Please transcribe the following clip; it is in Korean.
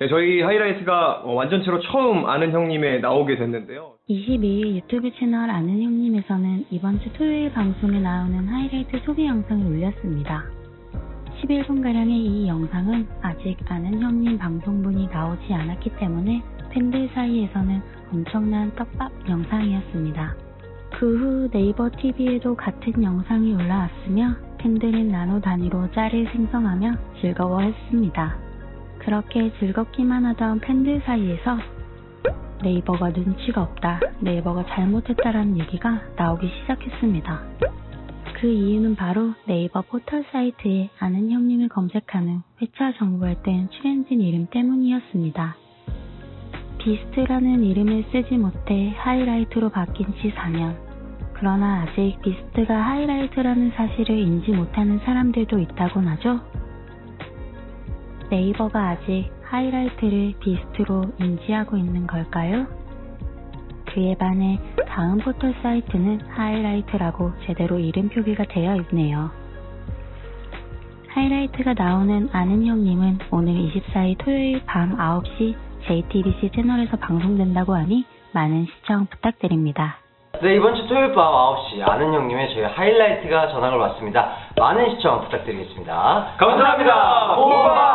네, 저희 하이라이트가 어, 완전체로 처음 아는 형님에 나오게 됐는데요. 22일 유튜브 채널 아는 형님에서는 이번 주 토요일 방송에 나오는 하이라이트 소개 영상을 올렸습니다. 11분가량의 이 영상은 아직 아는 형님 방송분이 나오지 않았기 때문에 팬들 사이에서는 엄청난 떡밥 영상이었습니다. 그 후 네이버 TV에도 같은 영상이 올라왔으며 팬들은 나노 단위로 짤을 생성하며 즐거워했습니다. 그렇게 즐겁기만 하던 팬들 사이에서 네이버가 눈치가 없다, 네이버가 잘못했다라는 얘기가 나오기 시작했습니다. 그 이유는 바로 네이버 포털 사이트에 아는 형님을 검색한 후 회차 정보할 땐 출연진 이름 때문이었습니다. 비스트라는 이름을 쓰지 못해 하이라이트로 바뀐 지 4년. 그러나 아직 비스트가 하이라이트라는 사실을 인지 못하는 사람들도 있다곤 하죠. 네이버가 아직 하이라이트를 비스트로 인지하고 있는 걸까요? 그에 반해 다음 포털 사이트는 하이라이트라고 제대로 이름 표기가 되어 있네요. 하이라이트가 나오는 아는 형님은 오늘 24일 토요일 밤 9시 JTBC 채널에서 방송된다고 하니 많은 시청 부탁드립니다. 네, 이번 주 토요일 밤 9시 아는 형님의 저희 하이라이트가 전학을 왔습니다. 많은 시청 부탁드리겠습니다. 감사합니다. 예.